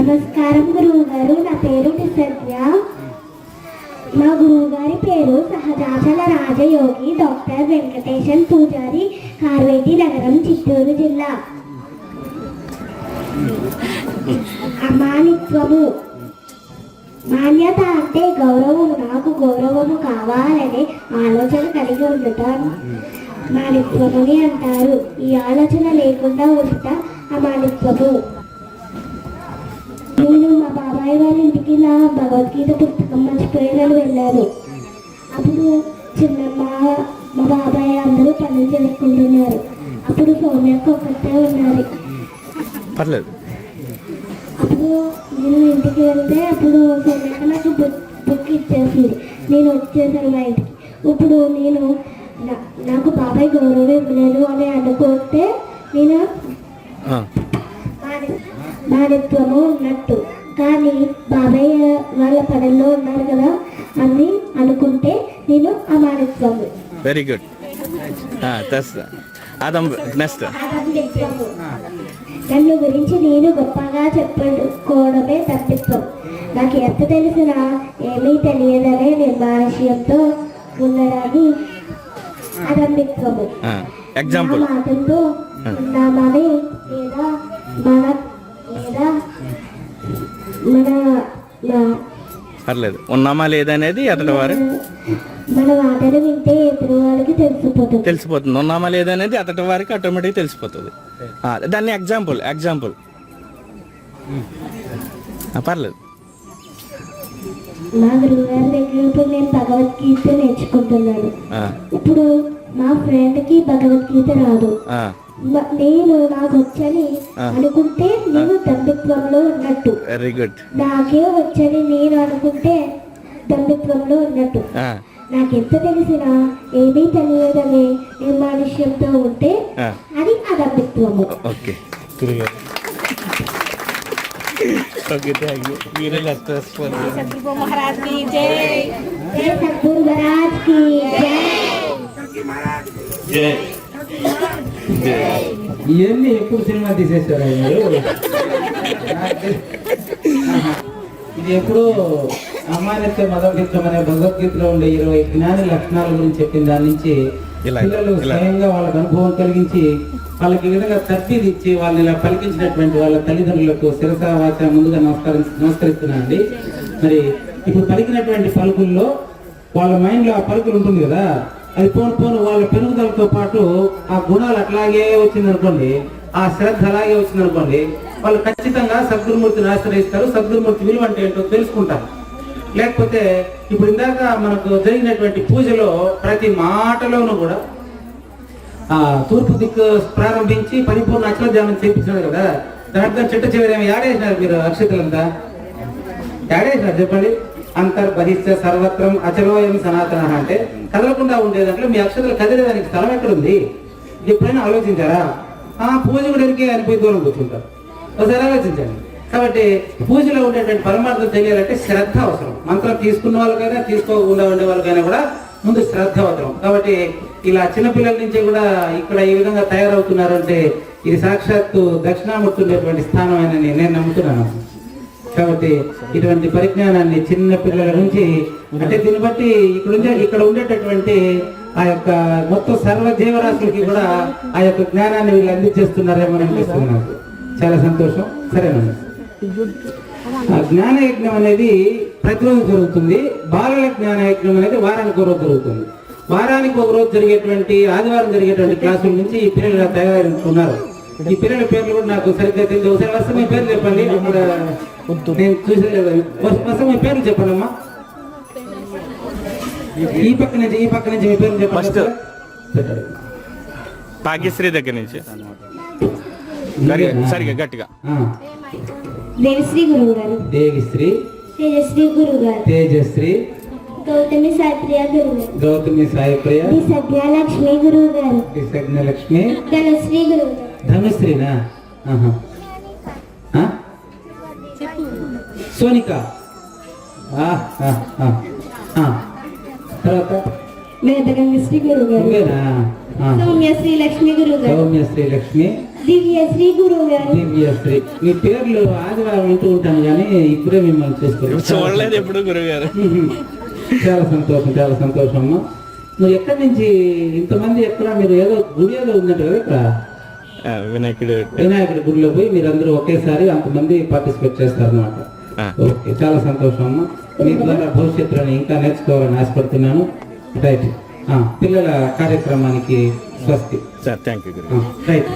నమస్కారం గురువు గారు నా పేరు నిసర్య మా గురువు గారి పేరు సహజాచల రాజయోగి డాక్టర్ వెంకటేశన్ పూజారి కార్వేటి నగరం చిత్తూరు జిల్లా. అమానిత్వము. మాన్యత అంటే గౌరవము నాకు గౌరవము కావాలనే ఆలోచన కలిగి ఉండటం. మానిత్వముని అంటారు. ఈ ఆలోచన లేకుండా ఉండట అమానిత్వము. మా బాబాయ్ వాళ్ళ ఇంటికి నా భగవద్గీత పుస్తకం మర్చిపోయినని వెళ్ళాను అప్పుడు చిన్నమ్మ మా బాబాయ్ అందరూ పనులు చేసుకుంటున్నారు. అప్పుడు సౌమ్యక్క ఒకటే ఉన్నారు. పర్లేదు. అప్పుడు నేను ఇంటికి వెళ్తే అప్పుడు సౌమ్యక్క నాకు బుక్ బుక్ ఇచ్చేసింది. నేను వచ్చేసాను మా ఇంటికి. ఇప్పుడు నేను నా- నాకు బాబాయ్ గౌరవం ఇవ్వలేదు అని అనుకుంటే నేను ఆ, నాయకత్వము ఉన్నట్టు. కానీ బాబాయ్ వాళ్ళ పనుల్లో ఉన్నారు కదా అని అనుకుంటే నేను అమానిత్వము వెరీ గుడ్ అదం నెక్స్ట్. నన్ను గురించి నేను గొప్పగా చెప్పుకోవడమే తప్పిత్వం. నాకు ఎంత తెలిసినా ఏమీ తెలియదనే నిర్మానుష్యంతో ఉండడాన్ని అదంబిత్వము ఎగ్జాంపుల్ మాటలతో ఉన్నామని లేదా మన లేదా పర్లేదు. ఉన్నామా లేదనేది అతడి వారు తెలిసిపోతుంది. తెలిసిపోతుంది. ఉన్నామా లేదనేది అతడి వారికి ఆటోమేటిక్ తెలిసిపోతుంది. ఆ, దాన్ని ఎగ్జాంపుల్ ఎగ్జాంపుల్ పర్లేదు. మా గురువు గారి దగ్గర ఇప్పుడు నేను భగవద్గీత నేర్చుకుంటున్నాను. ఆ, ఇప్పుడు మా ఫ్రెండ్కి భగవద్గీత రాదు. నేను నాకు వచ్చని అనుకుంటే నేను దంభిత్వంలో ఉన్నట్టు. వెరీ గుడ్ నాకే వచ్చని నేను అనుకుంటే దంభిత్వంలో ఉన్నట్టు. నాకెంత తెలిసినా ఏమీ తెలియదని నిర్మానుష్యంతో ఉంటే అది అదంభిత్వము ఓకే. ఇవన్నీ ఎప్పుడు సినిమా తీసేశారు మీరు? ఇది ఎప్పుడు అమ్మాయినైతే మదవగీతం అనే భగవద్గీతలో ఉండే ఇరవై జ్ఞాని లక్షణాల గురించి చెప్పిన దాని నుంచి పిల్లలు. స్వయంగా వాళ్ళకి అనుభవం కలిగించి వాళ్ళకి విధంగా తర్ఫీదు ఇచ్చి వాళ్ళని ఇలా పలికించినటువంటి వాళ్ళ తల్లిదండ్రులకు శిరస వాచ ముందుగా నమస్కరి నమస్కరిస్తున్నానండి. మరి ఇప్పుడు పలికినటువంటి పలుకుల్లో వాళ్ళ మైండ్లో ఆ పలుకులు ఉంటుంది కదా? అది పోను పోను వాళ్ళ పెరుగుదలతో పాటు ఆ గుణాలు అట్లాగే వచ్చిందనుకోండి ఆ శ్రద్ధ అలాగే వచ్చిందనుకోండి వాళ్ళు ఖచ్చితంగా సద్గురుమూర్తిని ఆశ్రయిస్తారు. సద్గురుమూర్తి విలువ అంటే ఏంటో తెలుసుకుంటారు. లేకపోతే ఇప్పుడు ఇందాక మనకు జరిగినటువంటి పూజలో ప్రతి మాటలోనూ కూడా ఆ తూర్పు దిక్కు ప్రారంభించి పరిపూర్ణ అక్షర ధ్యానం చేయించాడు కదా దాంట్లో చిట్ట చివరి ఏమి యాడేసినారు మీరు అక్షతలంతా. ఆడేసినారు చెప్పండి. అంతర్బహిష్ట సర్వత్రం అచలోయం సనాతన అంటే కదలకుండా ఉండేదంటే మీ అక్షతలు కదిలేదానికి స్థలం ఎక్కడుంది? ఎప్పుడైనా ఆలోచించారా? ఆ పూజ కూడా అనిపోయి దూరం కూర్చుంటారు. ఒకసారి ఆలోచించండి. కాబట్టి పూజలో ఉండేటువంటి పరమార్థం తెలియాలంటే శ్రద్ధ అవసరం. మంత్రం తీసుకున్న వాళ్ళకైనా తీసుకోకుండా ఉండే వాళ్ళకైనా కూడా ముందు శ్రద్ధ అవసరం. కాబట్టి ఇలా చిన్నపిల్లల నుంచి కూడా ఇక్కడ ఈ విధంగా తయారవుతున్నారు అంటే ఇది సాక్షాత్తు దక్షిణామూర్తి ఉండేటువంటి స్థానం అని నేను నమ్ముతున్నాను. కాబట్టి ఇటువంటి పరిజ్ఞానాన్ని చిన్న పిల్లల నుంచి అంటే దీన్ని బట్టి ఇక్కడ ఉండే ఇక్కడ ఉండేటటువంటి ఆ యొక్క మొత్తం సర్వ జీవరాశులకి కూడా ఆ యొక్క జ్ఞానాన్ని వీళ్ళు అందించేస్తున్నారేమో అని అనిపిస్తుంది నాకు. చాలా సంతోషం. సరేనండి ఆ జ్ఞాన యజ్ఞం అనేది ప్రతిరోజు జరుగుతుంది. బాలల జ్ఞాన యజ్ఞం అనేది వారానికి ఒక రోజు జరుగుతుంది. వారానికి ఒక రోజు జరిగేటువంటి ఆదివారం జరిగేటువంటి క్లాసుల నుంచి ఈ పిల్లలు తయారు తయారవుతున్నారు. ఈ పిల్లల పేర్లు కూడా నాకు సరిగ్గా తెలియదు. ఒకసారి వస్తే మీ పేర్లు చెప్పండి. అక్కడ నేను చూసలేదు. వస్తే మీ పేర్లు చెప్పండి అమ్మా ఈ పక్క నుంచి ఈ పక్క నుంచి మీ పేర్లు చెప్పండి. భాగ్యశ్రీ దగ్గర నుంచి. సరిగా సరిగా గట్టిగా. దేవిశ్రీ గురువు గారు. దేవిశ్రీ. తేజశ్రీ గురువు గారు. తేజశ్రీ. గౌతమి సాత్రియ గురువు గారు. గౌతమి సాయిప్రియ. ది సత్యలక్ష్మి గురువు గారు. లక్ష్మి ధనశ్రీ గురువు గారు. ధనుశ్రీనా? సోనిక? గురువు గారు. సౌమ్య శ్రీ లక్ష్మి గురువు గారు సౌమ్య శ్రీ లక్ష్మి. గురువు గారు మీ పేర్లు ఆదివారం వింటూ ఉంటాను కానీ ఇప్పుడే మిమ్మల్ని చూడలేదు ఎప్పుడు గురుగారు. చాలా సంతోషం చాలా సంతోషం అమ్మా. నువ్వు ఎక్కడి నుంచి ఇంతమంది ఎక్కడ మీరు ఏదో గుడి ఏదో ఉందంట కదా ఇక్కడ? వినాయకుడు వినాయకుడి గుడిలో పోయి మీరందరూ ఒకేసారి అంతమంది పార్టిసిపేట్ చేస్తారు అనమాట. ఓకే చాలా సంతోషం అమ్మా. మీ ద్వారా భవిష్యత్తులో ఇంకా నేర్చుకోవాలని ఆశపడుతున్నాను. రైట్. పిల్లల కార్యక్రమానికి స్వస్తి. Sir thank you right.